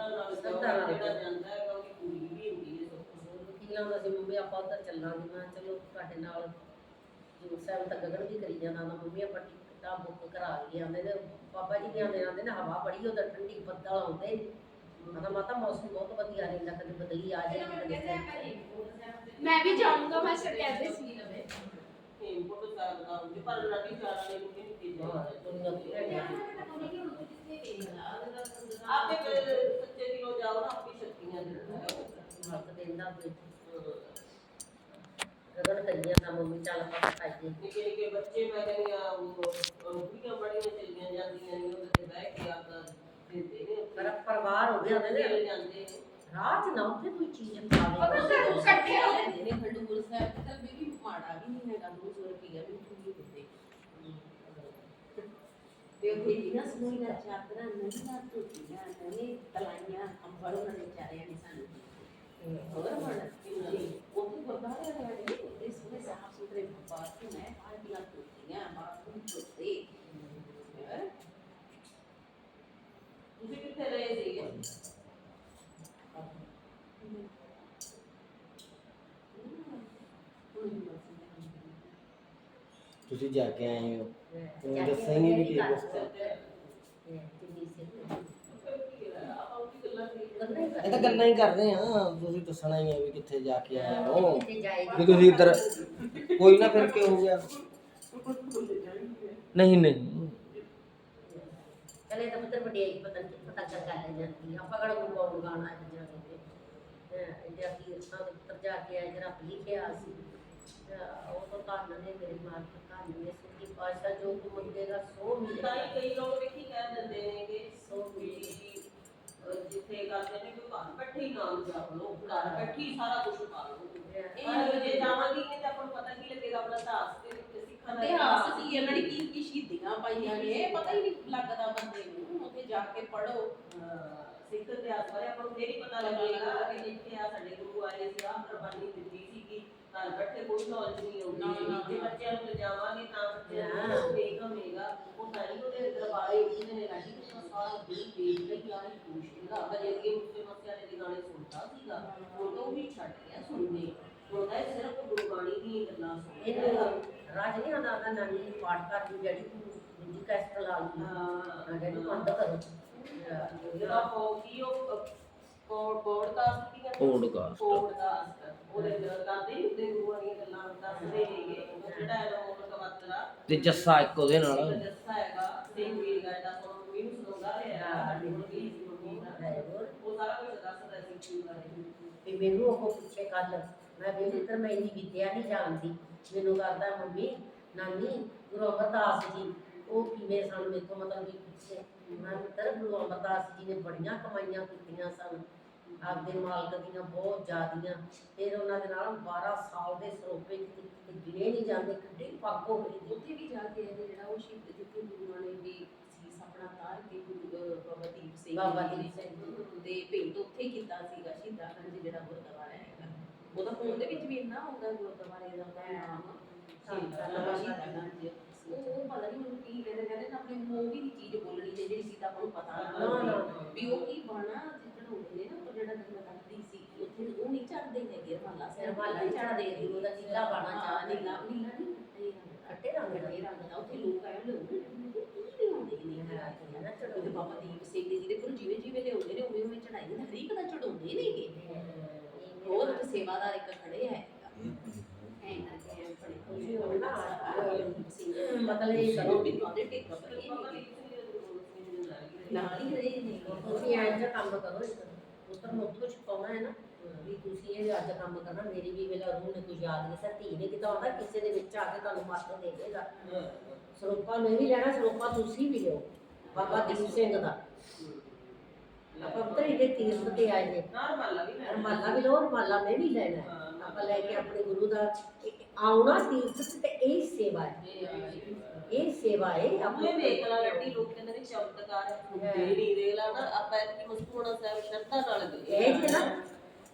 ਸ਼ਰਧਾ ਨਾਲ ਸ਼ਰਧਾ ਨਾਲ ਜਿਹੜਾ ਜਾਂਦਾ ਹੈਗਾ ਉਹਦੀ ਪੂਰੀ ਵੀ ਹੁੰਦੀ ਹੈ ਸੁੱਖ ਕੀ ਲਾਉਂਦਾ ਸੀ ਮੰਮੀ ਆਪਾਂ ਉੱਧਰ ਚੱਲਾਂਗੇ ਮੈਂ ਕਿਹਾ ਚਲੋ ਤੁਹਾਡੇ ਨਾਲ ਜੂਰ ਸਾਹਿਬ ਤਾਂ ਗਗਨ ਵੀ ਕਰੀ ਜਾਂਦਾ ਨਾ ਮੰਮੀ ਆਪਾਂ ਟਿਕਟਾਂ ਬੁੱਕ ਕਰਾ ਲਈ ਆਂਦੇ ਨੇ ਬਾਬਾ ਜੀ ਦੀਆਂ ਦੇ ਆਂਦੇ ਨੇ ਹਵਾ ਬੜੀ ਉਧਰ ਠੰਡੀ ਬੱਦਲ ਆਉਂਦੇ। ਮੈਂ ਕਿਹਾ ਮਾਤਾ ਮੌਸਮ ਬਹੁਤ ਵਧੀਆ ਰਹਿੰਦਾ ਕਦੇ ਬਦਲੀ ਆ ਜਾਏ ਕਦੇ ਮੈਂ ਵੀ ਜਾਊਂਗਾ ਮੈਂ ਸਰ ਕਹਿੰਦੇ ਸੀ ਦਾ ਕੀ ਹਾਂ, ਦੁਨੀਆ ਦੀ ਭੈਣ ਆਪੇ ਕ- ਸੱਚੇ ਦਿਲੋਂ ਜਾਓ ਨਾ ਆਪਣੀ ਸ਼ਕਤੀਆਂ ਦਿੰਦਾ ਮਾਲਕ ਦੇਂਦਾ ਗਗਨ ਕਰੀ ਜਾਂਦਾ ਮੰਮੀ ਚੱਲ ਆਪਾਂ ਖਾਈਏ ਨਿੱਕੇ ਨਿੱਕੇ ਬੱਚੇ ਮੈਂ ਕਹਿੰਦੀ ਆ ਬੁੜੀਆਂ ਬੜੀਆਂ ਚਲੀਆਂ ਜਾਂਦੀਆਂ ਨੇ ਉਹਦੇ ਤੇ ਬਹਿ ਕੇ ਆਪਦਾ ਦਿੰਦੇ ਨੇ। ਪਰ ਪਰਿਵਾਰ ਹੋ ਗਿਆ ਉਹਦੇ ਨੇ। ਜਾਂਦੇ ਨੇ। ਰਾਹ ਚ ਨਾ ਉੱਥੇ ਕੋਈ ਚੀਜ਼ ਪਤਾ ਖਾਵੇ ਤੁਹਾਨੂੰ ਇਕੱਠੇ ਹੋ ਲੈਂਦੇ ਨੇ ਖੰਡੂਰ ਸਾਹਿਬ ਤੇ ਚੱਲ ਵੀ ਮਾੜਾ ਵੀ ਨਹੀਂ ਹੈਗਾ 200 ਰੁਪਈਆ ਵੀ ਠੰਡੀ ਹੁੰਦੇ ਤੇ ਉੱਥੇ ਜੀ ਨਾ ਸਮੂਹੀਆਂ ਚਾਦਰਾਂ ਨਵੀਆਂ ਧੋਤੀਆਂ ਨਵੇਂ ਤਲਾਈਆਂ ਅੰਬਰ ਉਹਨਾਂ ਦੇ ਚਾਰਿਆਂ ਨੇ ਸਾਨੂੰ ਹੋਰ ਹੁਣ ਜੀ ਉੱਥੇ ਗੁਰਦਾਰੇ ਵਾਲੇ ਨੇ ਉੱਥੇ ਸੋਹਣੇ ਸਾਫ਼ ਸੁਥਰੇ ਬਾਥਰੂਮ ਹੈ ਪਾਰਟੀਆਂ ਧੋਤੀਆਂ ਬਾਥਰੂਮ ਧੋਤੇ ਹੈਂ। ਤੁਸੀਂ ਕਿੱਥੇ ਰਹੇ ਤੁਸੀਂ ਜਾ ਕੇ ਆਏ ਹੋ ਉਹ ਦੱਸਿਆ ਹੀ ਨਹੀਂ ਵੀ ਕੀ ਕੁਛ ਆਪਾਂ ਉਹ ਗੱਲਾਂ ਕਰੀ ਇਹ ਤਾਂ ਗੱਲਾਂ ਹੀ ਕਰ ਰਹੇ ਆ ਤੁਸੀਂ ਦੱਸਣਾ ਹੀ ਹੈ ਵੀ ਕਿੱਥੇ ਜਾ ਕੇ ਆਏ ਹੋ ਕਿੱਥੇ ਜਾਏਗੀ ਵੀ ਤੁਸੀਂ ਇੱਧਰ ਕੋਈ ਨਾ ਫਿਰ ਕੀ ਹੋ ਗਿਆ ਨਹੀਂ ਨਹੀਂ ਚਲੇ ਤਾਂ ਪੁੱਤਰ ਵਡਿਆਈ ਪਤਾ ਨਹੀਂ ਪਤਾ ਕਰ ਕਰ ਲੈ ਜਾਂਦੀ ਆ। ਆਪਾਂ ਕਿਹੜਾ ਕੋਈ ਕੌਣ ਗਾਣਾ ਹੈ ਜਾਂਦੇ ਤੇ ਇੰਡੀਆ ਕੀ ਇਰਸਾਂ ਦੇ ਪੁੱਤਰ ਜਾ ਕੇ ਆਏ ਜਰਾ ਲਿਖਿਆ ਸੀ ਤੇ ਉਹ ਤਾਂ ਧੰਨ ਨੇ ਮੇਰੀ ਮਾਂ ਦਾ ਧੰਨ ਨੇ ਸੁਖੀ ਪਾਸ਼ਾ ਜੋ ਤੂੰ ਮੰਗੇਗਾ ਸੋ ਤਾਂ ਮਿਲੇਗਾ ਹੀ ਕਈ ਲੋਕ ਵੇਖੀ ਕਹਿ ਦਿੰਦੇ ਨੇ ਕਿ ਸੋ ਵੀ ਅਹ ਜਿੱਥੇ ਕਰਦੇ ਨੇ ਕਿ ਘਰ ਬੈਠੇ ਹੀ ਨਾਮ ਜਪ ਲਓ ਘਰ ਬੈਠੇ ਹੀ ਸਾਰਾ ਕੁਝ ਪਾ ਲਓ। ਪਰ ਜੇ ਜਾਵਾਂਗੇ ਕਿ ਆਪਾਂ ਨੂੰ ਪਤਾ ਕੀ ਲੱਗੇਗਾ ਆਪਣਾ ਇਤਿਹਾਸ ਤੇ ਵਿੱਚ ਸਿੱਖਾਂ ਦਾ ਇਤਿਹਾਸ ਕੀ ਇਹਨਾਂ ਨੇ ਕੀ ਕੀ ਸ਼ਹੀਦੀਆਂ ਪਾਈਆਂ ਨੇ ਪਤਾ ਹੀ ਨਹੀਂ ਲੱਗਦਾ ਬੰਦੇ ਨੂੰ। ਉੱਥੇ ਜਾ ਕੇ ਪੜੋ ਅਹ ਸਿੱਖ ਇਤਿਹਾਸ ਬਾਰੇ ਆਪਾਂ ਨੂੰ ਫੇਰ ਹੀ ਪਤਾ ਲੱਗੇਗਾ ਕਿ ਜਿੱਥੇ ਆ ਸਾਡੇ ਗੁਰੂ ਆਏ ਸੀ ਆਹ ਕੁਰਬਾਨੀ ਦਿੱਤੀ ਸੀ ਘਰ ਬੈਠੇ ਕੋਈ ਨੌਲੇਜ ਨਹੀਂ ਨਾ, ਨਾ, ਹੋਊਗੀ ਜੇ ਨਾ। ਬੱਚਿਆਂ ਨੂੰ ਲਿਜਾਵਾਂਗੇ ਤਾਂ ਬੱਚਿਆਂ ਨਾ। ਨੂੰ ਵੇਖ ਹੋਵੇਗਾ ਉਹ ਤਾਂ ਹੀ ਉਹਦੇ ਦਰਬਾਰੇ ਜਿਹਨੇ ਨੇ ਰਾਜੀ ਕਿਸਾ ਸਾਰਾ ਦਿਲ ਵੇਖ ਲਈ ਆ ਹੀ ਖੁਸ਼ ਹੈਗਾ ਅਗਰ ਇਹ ਮੁਸਲੇ ਮਸਿਆ ਦੇ ਗਾਣੇ ਸੁਣਦਾ ਸੀਗਾ ਉਹ ਤਾਂ ਉਹ ਵੀ ਛੱਡ ਗਿਆ ਸੁਣਨੇ ਹੁਣ ਤਾਂ ਇਹ ਸਿਰਫ ਗੁਰਬਾਣੀ ਦੀ ਗੱਲਾਂ ਇਹ ਸੁਣਦਾ ਰਾਜ ਨਹੀਂ ਆਉਂਦਾ ਆਂਦਾ ਨਾਨੀ ਜੀ ਪਾਠ ਕਰ ਦੀ ਜਿਹੜੀ ਤੂੰ ਦੂਜੀ ਕੈਸਟ ਲਾ ਲਈ ਹਾਂ ਜਿਹੜੀ ਬੰਦ ਕਰੋ ਜਿਹੜਾ ਉਹ ਕੀ ਉਹ ਕੋਡ ਪੋਡਕਾਸਟ ਕੀ ਕਹਿੰਦੇ Podcast. ਪੋਡਕਾਸਟ ਉਹਦੇ ਨਾਲ ਕਰਦੇ ਹੀ ਹੁੰਦੇ ਗੁਰੂਆਂ ਦੀਆਂ ਗੱਲਾਂ ਦੱਸਦੇ ਨੇਗੇ। ਉਹ ਜਿਹੜਾ ਹੈ ਉਹ ਕਵਤਰਾ ਤੇ ਜੱਸਾ ਇੱਕ ਉਹਦੇ ਨਾਲ। ਦੱਸਾ ਹੈਗਾ ਸਿੰਘ ਵੀਰ ਦਾ ਜਿਹੜਾ ਤੁਹਾਨੂੰ ਮੰਮੀ ਨੂੰ ਸੁਣਾਉਂਦਾ ਰਿਹਾ ਸਾਡੀ ਮੰਮੀ ਸੀ ਮੰਮੀ ਦਾ ਉਹ ਸਾਰਾ ਕੁਝ ਦੱਸਦਾ ਸੀ ਕੀ ਬਾਰੇ ਵੀ ਮੈਨੂੰ ਉਹ ਪੁੱਛੇ ਕੱਲ ਮੈਂ ਵੀ ਮੈਂ ਇੰਨੀ ਵਿਦਿਆ ਨਹੀਂ ਜਾਣਦੀ। ਮੈਨੂੰ ਕਰਦਾ ਮੰਮੀ ਨਾਨੀ ਗੁਰੂ ਅਮਰਦਾਸ ਜੀ। ਉਹ ਕਿਵੇਂ ਸਨ ਮੇਥੋਂ ਮਤਲਬ ਵੀ ਪੁੱਛੇ। ਮੈਂ ਪੁੱਤਰ ਗੁਰੂ ਅਮਰਦਾਸ ਜੀ ਨੇ ਬੜੀਆਂ ਕਮਾਈਆਂ ਕੀਤੀਆਂ ਸਨ। ਆਪਦੇ ਮਾਲਕ ਦੀਆਂ ਬਹੁਤ ਜ਼ਿਆਦੀਆਂ। ਫਿਰ ਉਹਨਾਂ ਦੇ ਨਾਲ 12 ਸਾਲ ਦੇ ਸਰੋਪੇ ਕਿਤੇ ਕਿਤੇ ਗਿਣੇ ਨਹੀਂ ਜਾਂਦੇ ਕਿੱਡੀ ਪੱਗ ਹੋ ਗਈ। ਉੱਥੇ ਵੀ ਜਾ ਕੇ ਇਹਨੇ ਜਿਹੜਾ ਉਹ ਸ਼ਹੀਦ ਜਿੱਥੇ ਗੁਰੂਆਂ ਨੇ ਵੀ ਸੀਸ ਆਪਣਾ ਤਾਰ ਕੇ ਗੁਰੂ ਬਾਬਾ ਦੀਪ ਸਿੰਘ ਬਾਬਾ ਦੀਪ ਸਿੰਘ। ਦੇ ਭੇਟ ਉੱਥੇ ਕੀਤਾ ਸੀਗਾ ਸ਼ਹੀਦਾਂ ਗੰਜ ਜਿਹੜਾ ਗੁਰਦੁਆਰਾ ਹੈਗਾ। ਉਹਦਾ ਫੋਨ ਦੇ ਵਿੱਚ ਵੀ ਇੰਨਾ ਹੁੰਦਾ ਗੁਰਦੁਆਰੇ ਦਾ ਉਹਦਾ ਨਾਮ। ਉਹ ਪਤਾ ਨਹੀਂ ਮੈਨੂੰ ਕੀ ਕਹਿੰਦੇ ਕਹਿੰਦੇ ਨਾ ਆਪਣੇ ਮੂੰਹ ਵੀ ਨਹੀਂ ਚੀਜ਼ ਬੋਲਣੀ ਤੇ ਜਿਹੜੀ ਸੀ ਤਾਂ ਆਪਾਂ ਨੂੰ ਪਤਾ ਨਾ। ਵੀ ਉਹ ਕੀ ਬਾਣਾ ਜਿੱਦਣ ਹੁੰਦੇ ਨੇ ਨਾ ਉਹ ਜਿਹੜਾ ਦਿਨ ਕਰਦੀ ਸੀ ਉੱਥੇ ਉਹ ਨਹੀਂ ਚੜਦੇ ਹੈਗੇ ਰਮਾਲਾ ਰੁਮਾਲਾ ਨੀ ਚੜ੍ਹਦੇ ਹੈਗੇ, ਉਹਦਾ ਨੀਲਾ ਬਾਣਾ ਹਾਂ, ਚੜ੍ਹਦੇ। ਨੀਲਾ ਨੀਲਾ ਨਹੀਂ ਖੱਟੇ ਰੰਗ ਦਾ। ਖੱਟੇ ਰੰਗ ਦਾ। ਉੱਥੇ ਲੋਕ ਆਏ ਲੋਕ ਕੀ ਹੁੰਦੇ ਨੇ ਨਾ ਚੜ੍ਹਾਉਂਦੇ। ਉਹਦੇ ਬਾਬਾ ਦੀਪ ਸਿੰਘ ਜੀ ਦੇ ਕੋਲ ਜਿਵੇਂ ਜਿਵੇਂ ਲਿਆਉਂਦੇ ਨੇ ਉਵੇਂ ਉਵੇਂ ਚੜਾਈ ਨੇ ਹਰੀਕ ਦਾ ਚੜਾਉਂਦੇ ਨੇਗੇ ਹੋਰ ਉੱਥੇ ਸੇਵਾਦਾਰ ਇੱਕ ਖੜੇ ਹੈ। ਹੋ ਨਾ ਮਤਲਬ ਇਹ ਕਰੋ। ਵੀ ਉਹਦੇ ਟਿਕ ਪਈ ਨਾਲ ਹੀ ਰਹੇ ਨੇ। ਤੁਸੀਂ ਐਂ ਜਿਹਾ ਕੰਮ ਕਰੋ ਇੱਕ ਪੁੱਤਰ ਨੂੰ ਉੱਥੋਂ ਛਪਾਉਣਾ ਹੈ ਨਾ। ਵੀ ਤੁਸੀਂ ਇਹ ਅੱਜ ਕੰਮ ਕਰਨਾ ਮੇਰੀ ਵੀ ਵੇਲਾ ਰੂਹ ਨੇ ਕੁਝ ਯਾਦ ਨਹੀਂ ਸਰ ਧੀ ਨੇ ਕਿਤਾ ਹੁੰਦਾ ਕਿਸੇ ਦੇ ਵਿੱਚ ਆ ਕੇ ਤੁਹਾਨੂੰ ਮੱਤ ਦੇ ਦੇਗਾ। ਸਰੂਪਾ ਮੈਂ ਵੀ ਲੈਣਾ ਸਰੂਪਾ ਤੁਸੀਂ ਵੀ ਲਿਓ ਬਾਬਾ ਦੀਪ ਸਿੰਘ ਦਾ। ਆਪਾਂ ਪੁੱਤਰ ਇਹਦੇ ਤੀਰਥ ਤੇ ਆਏ ਨੇ ਨਾਰਮਲ ਵੀ। ਰਮਾਲਾ ਵੀ ਲਓ ਰਮਾਲਾ ਮੈਂ ਵੀ ਲੈਣਾ ਹੈ। ਆਪਾਂ ਲੈ ਕੇ ਆਪਣੇ ਗੁਰੂ ਦਾ ਇੱਕ ਆਉਣਾ ਤੀਰਥ ਤੇ ਇਹ ਸੇਵਾ ਹੈ। ਇਹ ਸੇਵਾ ਹੈ ਆਪਣੇ ਵੇਖ ਲਾ ਰੱਟੀ ਲੋਕ ਕਹਿੰਦੇ ਨੇ ਚਮਤਕਾਰ ਹੁੰਦੇ ਨਹੀਂ ਦੇਖ ਲਾ ਨਾ ਆਪਾਂ ਇਹ ਮਸਕੂਣਾ ਸਾਹਿਬ ਸ਼ਰਧਾ ਨਾਲ ਗਏ। ਇਹ ਜੇ ਨਾ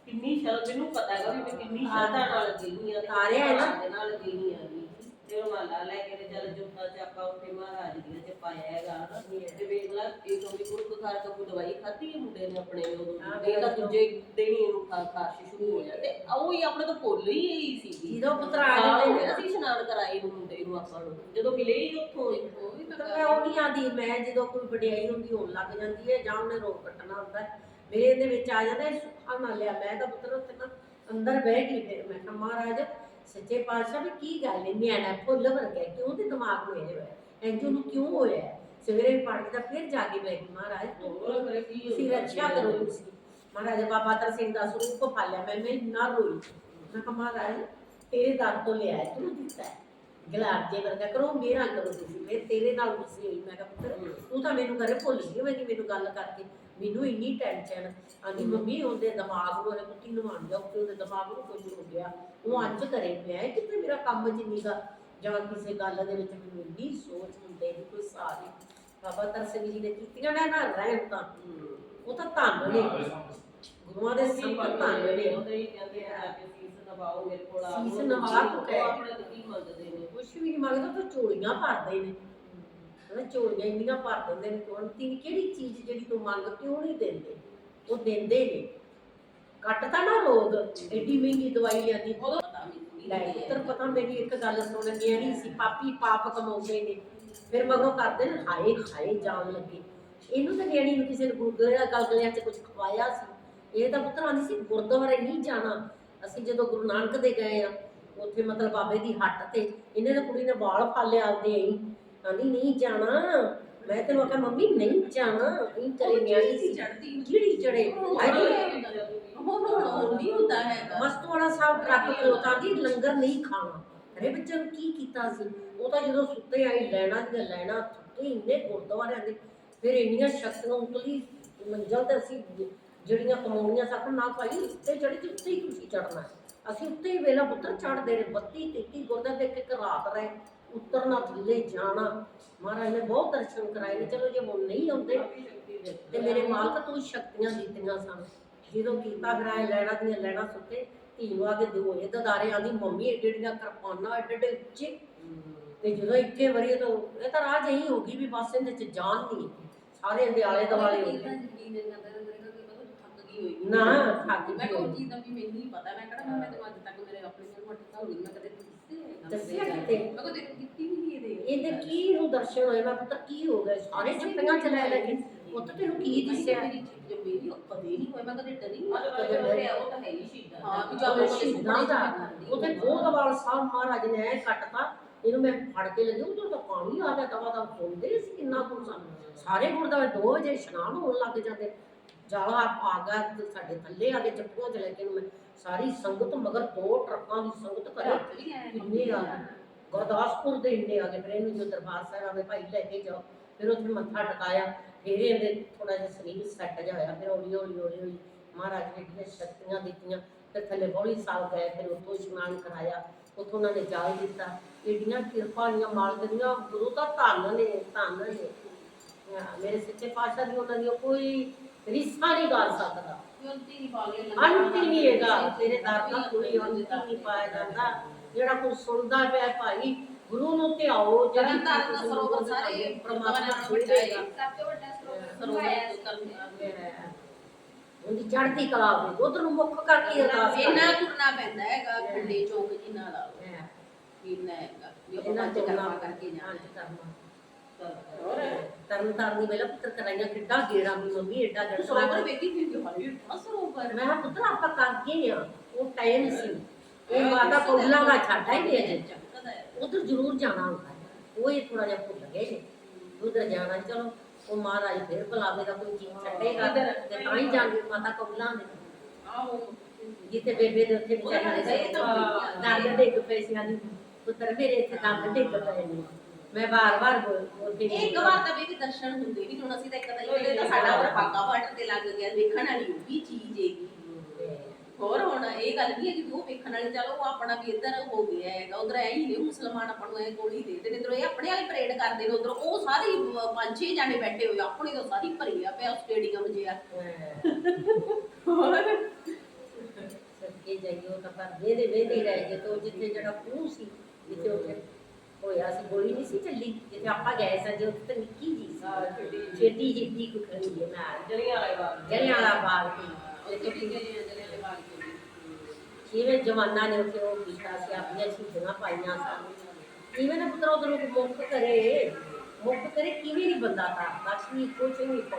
ਕਿੰਨੀ ਸ਼ਰਮ ਮੈਨੂੰ ਪਤਾ ਹੈਗਾ ਵੀ ਮੈਂ ਕਿੰਨੀ ਸ਼ਰਧਾ ਨਾਲ ਗਈ ਆ ਤੇ ਤਾਰਿਆ ਹੈ ਨਾ। ਦੇ ਨਾਲ ਗਈ ਆ ਵੀ ਤੇ ਉਹ ਮਾਲਾ ਲੈ ਕੇ ਤੇ ਚੱਲ ਜੁੱਤਾ ਚ ਆਪਾਂ ਉੱਥੇ ਮਹਾਰਾਜ ਦੀਆਂ ਚ ਪਾਇਆ ਹੈਗਾ ਨਾ ਤੇ ਵੇਖ ਲਾ ਇਹ ਤੋਂ ਵੀ ਗੁਰੂ ਬੁਖਾਰ ਦਾ ਕੋਈ ਦਵਾਈ ਖਾਧੀ ਹੈ ਮੁੰਡੇ ਨੇ ਆਪਣੇ ਨੇ ਉਦੋਂ ਹਾਂ, ਇਹ ਤਾਂ ਜਦੋਂ- ਦੂਜੇ ਦਿਨ ਹੀ ਇਹਨੂੰ ਖਾ ਖਾਰਸ਼ ਸ਼ੁਰੂ ਹੋ ਗਿਆ ਤੇ ਉਹ ਹੀ ਆਪਣੇ ਤੋਂ ਭੁੱਲ ਹੀ ਇਹੀ ਸੀਗੀ ਜਦੋਂ ਪੁੱਤਰ ਆ ਸਾਲ ਹੋ ਜਾਂਦੇ ਗਿਆ ਨੇ ਸੀ ਇਸ਼ਨਾਨ ਕਰਾਏ ਨੂੰ ਮੁੰਡੇ ਨੂੰ ਆਪਾਂ ਨੂੰ। ਜਦੋਂ ਮਿਲੇ ਹੀ ਉੱਥੋਂ ਹੀ ਉਹ ਵੀ ਤਾਂ ਤਾਂ ਮੈਂ ਉਹ ਨਹੀਂ ਆਦੀ ਮੈਂ ਜਦੋਂ ਕੋਈ ਵਡਿਆਈ ਹੁੰਦੀ ਹੋਣ ਲੱਗ ਜਾਂਦੀ ਹੈ ਜਾਂ ਉਹਨੇ ਰੋਕ ਕੱਟਣਾ ਹੁੰਦਾ ਮੇਰੇ ਦੇ ਵਿੱਚ ਆ ਜਾਂਦਾ ਸੁੱਖਾ ਨਾ ਲਿਆ ਮੈਂ ਤਾਂ ਪੁੱਤਰ ਉੱਥੇ ਨਾ ਅੰਦਰ ਬਹਿ ਗਈ ਫਿਰ। ਮੈਂ ਕਿਹਾ ਮਹਾਰਾਜ ਸੱਚੇ ਪਾਤਸ਼ਾਹ ਵੀ ਕੀ ਗੱਲ ਹੈ ਨਿਆਣਾ ਫੁੱਲ ਵਰਗਾ ਹੈ, ਕਿਉਂ ਤੇ ਦਿਮਾਗ ਨੂੰ ਇਹ ਹੋਇਆ ਇੰਜ ਨੂੰ ਕਿਉਂ ਹੋਇਆ ਹੈ? ਸਵੇਰੇ ਕੇ ਤਾਂ ਫਿਰ ਜਾ ਕੇ ਗਈ ਮਹਾਰਾਜ। ਹੋਰ ਕਰੇ ਕੀ ਤੁਸੀਂ ਰੱਖਿਆ ਕਰੋ ਤੁਸੀਂ। ਮਹਾਰਾਜ ਬਾਬਾ ਤਰ ਸਿੰਘ ਦਾ ਸਰੂਪ ਪਾਲਿਆ ਮੈਂ ਮੈਂ ਨਾ ਰੋਈ। ਮੈਂ ਕਿਹਾ ਮਹਾਰਾਜ ਤੇਰੇ ਦਰ ਤੋਂ ਲਿਆ ਹੈ, ਤੂੰ ਦਿੱਤਾ ਹੈ। ਗੁਲਾਬ ਜੇ ਵਰਗਾ ਕਰੋ ਮੇਰਾ ਕਰੋ ਤੁਸੀਂ ਫਿਰ ਤੇਰੇ ਨਾਲ ਗੁੱਸੇ ਹੋਈ ਮੈਂ ਕਿਹਾ ਪੁੱਤਰ ਤੂੰ ਤਾਂ ਮੈਨੂੰ ਘਰੇ ਭੁੱਲ ਗਈ ਮੈਂ ਕਿ ਮੈਨੂੰ ਗੱਲ ਕਰਕੇ ਮੈਨੂੰ ਇੰਨੀ ਟੈਨਸ਼ਨ ਆਂਦੀ ਮੰਮੀ ਉਹਦੇ ਦਿਮਾਗ ਨੂੰ ਉਹਨੇ ਕੁੱਤੀ ਨਵਾਉਣ ਜਾ ਕਿ ਉਹਦੇ ਦਿਮਾਗ ਨੂੰ ਕੁਝ ਹੋ ਗਿਆ ਉਹ ਅੱਜ ਕਰੇ ਪਿਆ ਹੈ ਕਿਤੇ ਮੇਰਾ ਕੰਮ ਜਿੰਨੀ ਦਾ ਜਾਂ ਕਿਸੇ ਗੱਲ ਦੇ ਵਿੱਚ ਮੈਨੂੰ ਇੰਨੀ ਸੋਚ ਹੁੰਦੇ ਦੀ ਕੋਈ ਸਾਰੀ ਬਾਬਾ ਤਰ ਸਿੰਘ ਜੀ ਨੇ ਕੀਤੀਆਂ ਨਾ ਨਾ ਰਹਿਣ ਤਾਂ ਉਹ ਤਾਂ ਧੰਨ ਨੇ। ਗੁਰੂਆਂ ਦੇ ਸੰਤ ਧੰਨ ਨੇ। ਉਹਦੇ ਹੀ ਕਹਿੰਦੇ ਆ ਕਿ ਸੀਸ ਨਵਾਓ ਮੇਰੇ ਕੋਲ ਆ ਸੀਸ ਨਵਾ ਉਹ ਚੁੱਕਾ ਹੈ। ਆਪਣੇ ਤੋਂ ਕੀ ਮੰਗਦੇ ਨੇ ਕੁਛ ਵੀ ਨਹੀਂ ਮੰਗਦਾ ਤਾਂ ਚੋਲੀਆਂ ਭਰਦੇ ਨੇ। ਉਹ ਚੋਲੀਆਂ ਇੰਨੀਆਂ ਭਰ ਦਿੰਦੇ ਨੇ ਕਿ ਤੀਨ ਕਿਹੜੀ ਚੀਜ਼ ਜਿਹੜੀ ਤੂੰ ਮੰਗ ਕਿਉਂ ਨਹੀਂ ਦਿੰਦੇ? ਉਹ ਦਿੰਦੇ ਨੇ। ਕੱਟਦਾ ਨਾ ਰੋਗ ਐਡੀ ਮਹਿੰਗੀ ਦਵਾਈ ਲਿਆਦੀ। ਉਦੋਂ ਪਤਾ ਨਹੀਂ ਲੈ ਪੁੱਤਰ ਪਤਾ ਮੇਰੀ ਇੱਕ ਗੱਲ ਸੁਣ ਨਿਆਣੀ ਸੀ ਪਾਪੀ ਪਾਪ ਕਮਾਉਂਦੇ ਨੇ। ਫਿਰ ਮਗਰੋਂ ਕਰਦੇ ਨੇ ਹਾਏ ਹਾਏ ਜਾਣ ਲੱਗੇ। ਇਹਨੂੰ ਤਾਂ ਨਿਆਣੀ ਨੂੰ ਕਿਸੇ ਨੇ ਗੁਰਦੁਆਰੇ ਗਲਗਲਿਆਂ 'ਚ ਕੁਝ ਖਵਾਇਆ ਸੀ। ਇਹ ਤਾਂ ਪੁੱਤਰ ਆਂਦੀ ਸੀ ਗੁਰਦੁਆਰੇ ਨਹੀਂ ਜਾਣਾ। ਅਸੀਂ ਜਦੋਂ ਗੁਰੂ ਨਾਨਕ ਦੇ ਗਏ ਆ ਉੱਥੇ ਮਤਲਬ ਬਾਬੇ ਦੀ ਹੱਟ ਤੇ ਇਹਨੇ ਤਾਂ ਕੁੜੀ ਨੇ ਵਾਲ ਫਾਲੇ ਆਪਦੇ ਆਈ। ਆਂਦੀ ਨਹੀਂ ਜਾਣਾ। ਮੈਂ ਤੈਨੂੰ ਆਖਿਆ ਮੰਮੀ ਨਹੀਂ ਜਾਣਾ। ਇਹ ਕਰੇ ਨਿਆਣੀ ਸੀ। ਚੜਦੀ ਜਿਹੜੀ ਚੜੇ ਉਹ ਨਹੀਂ ਹੁੰਦਾ ਹੈਗਾ। ਮਸਤੂਆਣਾ ਸਾਹਿਬ ਟਰੱਕ ਖਲੋਤਾ ਦੀ ਲੰਗਰ ਨਹੀਂ ਖਾਣਾ। ਅਰੇ ਬੱਚਿਆਂ ਨੂੰ ਕੀ ਕੀਤਾ ਸੀ? ਉਹ ਤਾਂ ਜਦੋਂ ਸੁੱਤੇ ਆਈ ਲੈਣਾ ਦੀਆਂ ਲੈਣਾ ਥੱਕੇ ਇੰਨੇ ਗੁਰਦੁਆਰਿਆਂ ਦੇ। ਫਿਰ ਇੰਨੀਆਂ ਸ਼ਕਤੀਆਂ ਉਤਲੀ ਮੰਜ਼ਲ ਤੇ ਅਸੀਂ ਜਿਹੜੀਆਂ ਕਮਾਉਣੀਆਂ ਸਭ ਨਾ ਭਾਈ ਉੱਤੇ ਚੜੇ ਤੇ ਉੱਤੇ ਹੀ ਤੁਸੀਂ ਚੜਨਾ ਅਸੀਂ ਉੱਤੇ ਹੀ ਵੇਲਾ ਪੁੱਤਰ ਚੜਦੇ ਰਹੇ 32 33 ਗੁਰਦਾ ਦੇ ਇੱਕ ਰਾਤ ਰਹੇ, ਉਤਰਨਾ, ਥੱਲੇ ਜਾਣਾ। ਮਹਾਰਾਜ ਨੇ ਬਹੁਤ ਦਰਸ਼ਨ ਕਰਾਏ ਨੇ, ਚਲੋ ਜੇ ਉਹ ਨਹੀਂ ਆਉਂਦੇ, ਤੇ ਮੇਰੇ ਮਾਲਕ ਤੂੰ ਸ਼ਕਤੀਆਂ ਦਿੱਤੀਆਂ ਸਨ। ਜਦੋਂ ਕੀਤਾ ਫਿਰ ਲੈਣਾ ਦੀਆਂ ਲੈਣਾ ਸੁੱਤੇ ਧੀਵਾ ਦੇ ਦੋ ਇਹ ਦਦਾਰੇ ਮੰਮੀ, ਏਡੇ ਏਡੀਆਂ ਕਿਰਪਾਨਾਂ, ਏਡੇ ਏਡੇ ਉੱਚੇ। ਤੇ ਜਦੋਂ ਇੱਕੇ ਵਾਰੀ ਇਹ ਤਾਂ ਇਹ ਤਾਂ ਰਾਜ ਇਹੀ ਹੋ ਗਈ ਵੀ ਬਸ ਇਹਦੇ ਚ ਜਾਨ ਨਹੀਂ ਸਾਰੇ ਇਹਦੇ ਆਲੇ ਦੁਆਲੇ ਹੋ ਗਏ। ਨਾ ਥੱਕ ਮੈਂ ਕੋਈ ਚੀਜ਼ ਦਾ ਵੀ ਮੈਨੂੰ ਨਹੀਂ ਪਤਾ। ਮੈਂ ਕਿਹੜਾ ਮੈਂ ਤੈਨੂੰ ਅੱਜ ਤੱਕ ਮੇਰੇ ਆਪਣੇ ਨੂੰ ਮਟਕਾ ਹੋਣੀ ਮੈਂ ਕਦੇ ਦੱਸਿਆ ਕਿਤੇ? ਮੈਂ ਕਦੇ ਕੀਤੀ ਵੀ ਨਹੀਂ ਇਹਦੇ। ਇਹਦੇ ਕੀ ਨੂੰ ਦਰਸ਼ਨ ਹੋਏ? ਮੈਂ ਪੁੱਤਰ ਕੀ ਹੋ ਗਿਆ? ਸਾਰੇ ਜੁੱਤੀਆਂ ਚ ਲੈ ਲੈ ਕੇ। ਪੁੱਤ ਤੈਨੂੰ ਕੀ ਦਿਸਿਆ? ਮੇਰੀ ਚੀਜ਼ ਜੋ ਮੇਰੀ ਉਹ ਕਦੇ ਨਹੀਂ ਹੋਈ ਮੈਂ ਕਦੇ ਡਰੀ ਨਹੀਂ ਉਹ ਤਾਂ ਹੈ ਹੀ ਸ਼ਹੀਦਾਂ ਹਾਂ, ਚਲੋ ਚੱਲ ਸ਼ਹੀਦਾਂ ਦਾ। ਉਥੇ ਗੋਦਵਾਲ ਸਾਹਿਬ ਮਹਾਰਾਜ ਨੇ ਐ ਕੱਟਤਾ। ਇਹਨੂੰ ਮੈਂ ਫੜ ਕੇ ਲੱਗੀ ਉਦੋਂ ਤਾਂ ਪਾਣੀ ਆ ਗਿਆ। ਦਵਾ ਦਾ ਸੁਣਦੇ ਸੀ ਕਿੰਨਾ ਕੁਝ ਸਾਰੇ ਗੁਰਦੁਆਰੇ 2 ਵਜੇ ਇਸ਼ਨਾਨ ਹੋਣ ਲੱਗ ਜਾਂਦੇ। ਜਾਲਾ ਆ ਗਿਆ ਤੇ ਸਾਡੇ ਥੱਲੇ ਆ ਕੇ ਚੱਪੂਆਂ ਚ ਲੈ ਕੇ ਮੈਂ ਸਾਰੀ ਸੰਗਤ ਮਗਰ ਦੋ ਟਰੱਕਾਂ ਦੀ ਸੰਗਤ ਕਰੇ ਕਿੰਨੇ ਆ ਗਏ। ਗੁਰਦਾਸਪੁਰ ਦੇ ਇੰਨੇ ਆ ਗਏ ਫਿਰ ਇਹਨੂੰ ਜੋ ਦਰਬਾਰ ਸਾਹਿਬ ਆਵੇ ਭਾਈ ਲੈ ਕੇ ਜਾਓ। ਫਿਰ ਉੱਥੇ ਮੱਥਾ ਟਿਕਾਇਆ ਫਿਰ ਇਹਦੇ ਥੋੜਾ ਜਿਹਾ ਸਰੀਰ ਸੈੱਟ ਜਾ ਹੋਇਆ ਫਿਰ ਹੌਲੀ ਹੌਲੀ ਹੌਲੀ ਹੌਲੀ ਮਹਾਰਾਜ ਨੇ ਜਿਹੜੀਆਂ ਸ਼ਕਤੀਆਂ ਦਿੱਤੀਆਂ ਫਿਰ ਥੱਲੇ ਬੋਲੀ ਸਾਹਿਬ ਗਏ ਫਿਰ ਉੱਥੋਂ ਇਸ਼ਨਾਨ ਕਰਾਇਆ ਉੱਥੋਂ ਉਹਨਾਂ ਨੇ ਜਾਲ ਦਿੱਤਾ। ਏਡੀਆਂ ਕਿਰਪਾ ਦੀਆਂ ਮਾਲਕ ਦੀਆਂ ਗੁਰੂ ਦਾ ਧੰਨ ਨੇ ਧੰਨ ਨੇ। ਮੇਰੇ ਸੱਚੇ ਪਾਤਸ਼ਾਹ ਦੀ ਉਹਨਾਂ ਦੀ ਕੋਈ ਰਿਸਾ ਨਹੀਂ ਕਰ ਸਕਦਾ। ਅੰਤੀ ਨਹੀਂ ਪਾ ਗਏ ਅੰਤ ਨਹੀਂ ਹੈਗਾ। ਤੇਰੇ ਦਰ ਦਾ ਕੋਈ ਅੰਤ ਨਹੀਂ ਪਾਇਆ ਜਾਂਦਾ। ਜਿਹੜਾ ਕੋਈ ਸੁਣਦਾ ਪਿਆ ਭਾਈ ਗੁਰੂ ਨੂੰ ਧਿਆਓ ਤਰਨ ਤਾਰਨ ਦਾ ਸਰੋਵਰ ਸਾਰੇ ਦੇ ਪ੍ਰਮਾਤਮਾ ਹੈ। ਛੇੜੇਗਾ ਸਭ ਤੋਂ ਵੱਡਾ ਸਰੋਵਰ ਕਰਨਾ ਉਹਦੀ ਚੜ੍ਹਦੀ ਕਲਾ ਹੋਵੇ ਉਧਰ ਨੂੰ ਮੁੱਖ ਕਰਕੇ ਅਰਦਾਸ ਇੰਨਾ ਤੁਰਨਾ ਪੈਂਦਾ ਹੈਗਾ ਖੰਡੇ ਚੌਕ ਜਿੰਨਾ ਲਾ ਲਓ ਹੈ। ਇੰਨਾ ਹੈਗਾ। ਇਹਨਾਂ ਕਰਮਾ ਕਰਕੇ ਜਾਣਾ ਕਰਨਾ। ਤਰਨ ਤਾਰਨ ਦੀ ਵੇਲਾ ਪੁੱਤਰ ਕਰਾਈਆਂ ਕਿੱਡਾ ਗੇੜਾ ਵੀ ਮੰਮੀ ਏਡਾ ਤੂੰ ਜੜਸਾ ਸਰੋਵਰ ਵੇਖੀ ਫਿਰ ਹਾਲੇ ਬੜਾ ਸਰੋਵਰ ਮੈਂ ਕਿਹਾ ਪੁੱਤਰ ਆਪਾਂ ਕਰ ਗਏ ਆ। ਉਹ ਟਾਈਮ ਸੀ। ਇਹ ਮਾਤਾ ਕੋਬਲਾ ਦਾ ਛੱਡਾ ਹੀ। ਨਹੀਂ ਅਜੇ ਉਧਰ ਜ਼ਰੂਰ ਜਾਣਾ ਹੁੰਦਾ ਉਹ ਇਹ ਥੋੜਾ ਜਿਹਾ ਭੁੱਲ ਗਏ ਨੇ। ਉਧਰ ਜਾਣਾ ਚਲੋ ਉਹ ਮਹਾਰਾਜ ਫਿਰ ਬੁਲਾਵੇ ਦਾ ਕੋਈ ਚੀਜ਼ ਛੱਡੇਗਾ ਤੇ ਤਾਂ ਹੀ ਜਾਂਦੇ ਮਾਤਾ ਕੋਬਲਾ ਦੇ। ਆਹੋ। ਜਿੱਥੇ ਬੇਬੇ ਦੇ ਉੱਥੇ ਵਿਚਾਰੀ ਦੇ ਦੰਦ ਡਿੱਗ ਪਏ ਸੀ ਪੁੱਤਰ ਮੇਰੇ ਇੱਥੇ ਦੰਦ ਡਿੱਗ ਪਏ ਨੇ। ਮੈਂ ਵਾਰ-ਵਾਰ ਬੋਲ ਬੋਲਦੀ ਇੱਕ ਵਾਰ ਤਾਂ ਵੀ ਦਰਸ਼ਨ ਹੁੰਦੇ ਵੀ ਹੁਣ ਅਸੀਂ ਤਾਂ ਇੱਕ ਤਾਂ ਇਹ ਤਾਂ ਸਾਡਾ ਉਹ ਬਾਗਾ ਬਾਰਡਰ ਤੇ ਲੱਗ ਗਿਆ ਵੇਖਣ ਵਾਲੀ ਉਹ ਵੀ ਚੀਜ਼ ਹੈਗੀ। ਹੋਰ ਹੁਣ ਇਹ ਗੱਲ ਨਹੀਂ ਹੈ ਕਿ ਉਹ ਵੇਖਣ ਵਾਲੀ ਚਲੋ ਉਹ ਆਪਣਾ ਵੀ ਇੱਧਰ ਹੋ ਗਿਆ ਹੈਗਾ ਉਧਰ ਐ ਹੀ ਨੇ ਮੁਸਲਮਾਨ ਆਪਾਂ ਨੂੰ ਐ ਗੋਲੀ ਦੇ ਦੇ ਇਧਰ ਇਹ ਆਪਣੇ ਵਾਲੀ ਪਰੇਡ ਕਰਦੇ ਨੇ ਉਧਰ ਉਹ ਸਾਰੇ ਪੰਜ ਛੇ ਜਾਣੇ ਬੈਠੇ ਹੋਏ ਆਪਣੀ ਤਾਂ ਸਾਰੀ ਭਰੀ ਆ ਪਿਆ ਸਟੇਡੀਅਮ ਜਿਆ ਹੋਰ? ਸੱਕੇ ਜਾਈਓ ਤਾਂ ਪਰ ਵੇਦੇ ਵੇਦੇ ਰਹਿ ਗਏ ਤੋ ਜਿੱਥੇ ਜਿਹੜਾ ਖੂਹ ਸੀ ਜਿੱਥੇ ਉੱਥੇ ਹੋਇਆ ਸੀ ਗੋਲੀ ਨਹੀਂ ਸੀ ਚੱਲੀ? ਜਿੱਥੇ ਆਪਾਂ ਗਏ ਸਾਂ ਜੇ ਉੱਥੇ ਤਾਂ ਨਿੱਕੀ ਜੀ ਸੀ। ਜਿਹੀ। ਛੇਟੀ ਜਿੱਡੀ ਕੁਖੜੀ ਹੈ ਮੈਂ ਜਲੀਆਂ ਵਾਲੇ ਬਾਗ ਜਲਿਆਂ ਵਾਲਾ ਬਾਗ ਉੱਥੇ ਵੀ ਗਏ ਜਲਿਆਂ ਵਾਲੇ ਬਾਗ ਚ ਵੀ। ਕਿਵੇਂ ਜਵਾਨਾਂ ਨੇ ਉੱਥੇ ਉਹ ਕੀਤਾ ਸੀ ਆਪਣੀਆਂ ਸ਼ਹੀਦਾਂ ਪਾਈਆਂ ਸਨ। ਕਿਵੇਂ ਨਾ ਪੁੱਤਰ ਉਧਰੋਂ ਮੁਕਤ ਕਰੇ ਮੁਕਤ ਕਰੇ ਕਿਵੇਂ ਨਹੀਂ ਬੰਦਾ ਤਾਂ? ਲక్ష్ਮੀ ਕੁਛ ਨਹੀਂ।